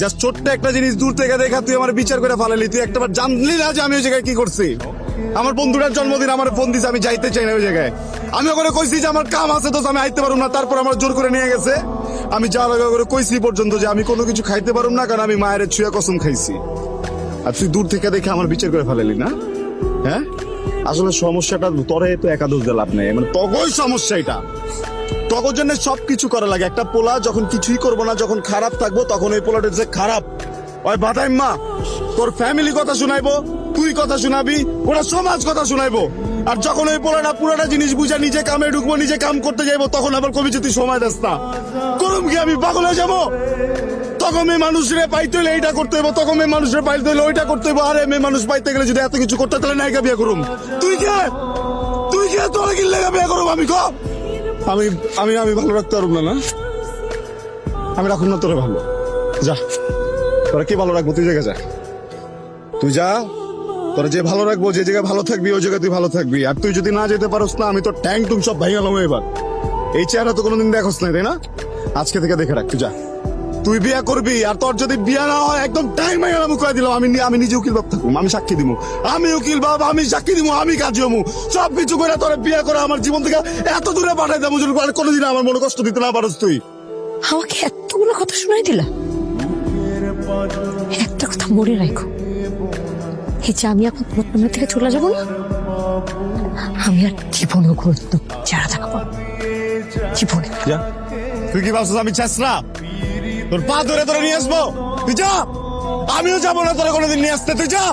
Just ছোট্ট একটা জিনিস দূর থেকে দেখা, তুই আমার বিচার করে ফালালি। তুই একটাবার জানলি না যে আমি ওই জায়গায় কি করছি। আমার বন্ধুটার জন্মদিন আমার ফোন দিছে, আমি যাইতে চাই না ওই জায়গায়। আমি ওখানে কইছি যে আমার কাম আছে, তো আমি আইতে পারুম না। তারপর আমার জোর করে নিয়ে গেছে। আমি যাওয়ার আগে করে কইছি পর্যন্ত যে আমি কোনো কিছু খাইতে পারুম না, কারণ আমি মায়ের ছুঁয়া কসম খাইছি। আর তুই দূর থেকে দেখে আমার বিচার করে ফেলালি না? হ্যাঁ? আসলে সমস্যাটা তরে তো একাদশ দিয়ে লাভ নেই। মানে তগই সমস্যা এটা। তখন জন্য সবকিছু করা লাগে। একটা পোলা যখন কিছুই করব না, যখন খারাপ থাকব, তখন ওই পোলাটা যে খারাপ। ওই বাদাই মা, তোর ফ্যামিলি কথা শুনাইবো, তুই কথা শুনাবি ওরা সমাজ কথা শুনাইবো। আর যখন ওই পোলাটা পুরোটা জিনিস বুঝে নিজে কামে ঢুকবো, নিজে কাম করতে যাইবো, তখন আবার কবি যদি সময় দাস না। করুম কি আমি পাগল হয়ে যাব? তখন মেয়ে মানুষরে পাইতে হলে এইটা করতে হইব, তখন মেয়ে মানুষরে পাইতে হলে ওইটা করতে হইব। আরে, মেয়ে মানুষ পাইতে গেলে যদি এত কিছু করতে তাহলে নায়িকা বিয়ে করুম। তুই কে? তুই কে? তোরা কি লেগা বিয়ে করুম আমি, ক? আমি আমি আমি ভালো রাখতে পারব না না? আমি রাখুন না, তোরে ভালো। যা। তোরা কি ভালো রাখব? তুই জায়গা যা। তুই যা। তোরা যে ভালো রাখব, যে জায়গায় ভালো থাকবি, ওই জায়গায় তুই ভালো থাকবি। আর তুই যদি না যেতে পারোস না, আমি তো ট্যাঙ্ক টুম সব ভাই গেলাম এবার। এই চেহারা তো কোনোদিন দেখোস নাই, তাই না? আজকে থেকে দেখে রাখ, তুই যা। তুই বিয়া করবি, আর তোর যদি বিয়া না হয়, একদম টাইম কয়ে দিলাম আমি নি- আমি নিজে উকিল বাপ থাকুম আমি সাক্ষী দিব আমি উকিল বাপ আমি সাক্ষী দিব আমি কাজী হমু। সব কিছু করে তোর বিয়া করে আমার জীবন থেকে এত দূরে পাঠাই দেবো আর কোনোদিন আমার মনে কষ্ট দিতে না পারস তুই। আমাকে এতগুলো কথা শুনাই দিলা? একটা কথা মনে রাখো। এই যে আমি এখন তোমার থেকে চলে যাব না আমি আর জীবনও গুরুত্ব যারা থাকব না। জীবনে। তুই কি ভাবছিস আমি চেষ্টা? তোর পা ধরে ধরে নিয়ে আসব। তুই যা! আমিও যাব না তোরা কোনোদিন নিয়ে আসতে তুই যা।